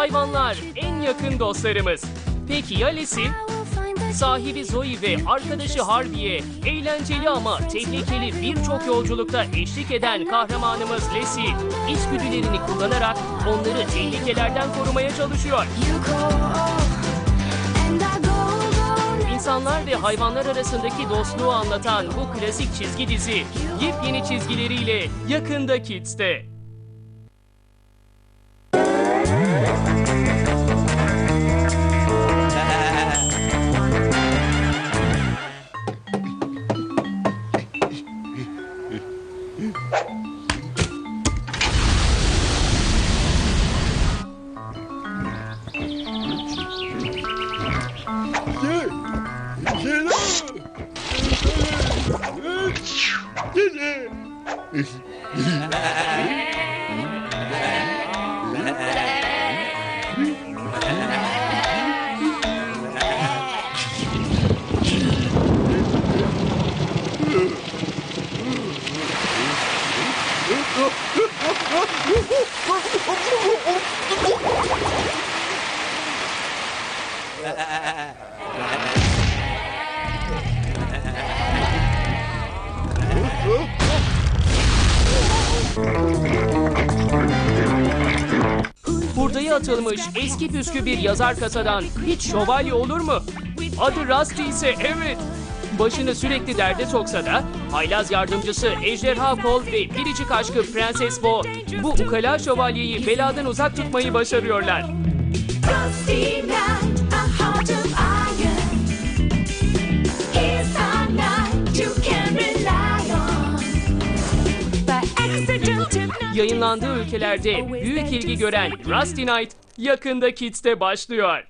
Hayvanlar en yakın dostlarımız. Peki ya Lesi? Sahibi Zoe ve arkadaşı Harvey'e eğlenceli ama tehlikeli birçok yolculukta eşlik eden kahramanımız Lesi, içgüdülerini kullanarak onları tehlikelerden korumaya çalışıyor. İnsanlar ve hayvanlar arasındaki dostluğu anlatan bu klasik çizgi dizi, yepyeni çizgileriyle yakında Kids'te. Oh, Hurdaya atılmış eski püskü bir yazar kasadan hiç şövalye olur mu? Adı Rusty ise evet. Başını sürekli derde soksa da haylaz yardımcısı Ejderha Kol ve biricik aşkı Prenses Bo bu ukala şövalyeyi beladan uzak tutmayı başarıyorlar. Rusty Yayınlandığı ülkelerde büyük ilgi gören Rusty Knight yakında Kids'te başlıyor.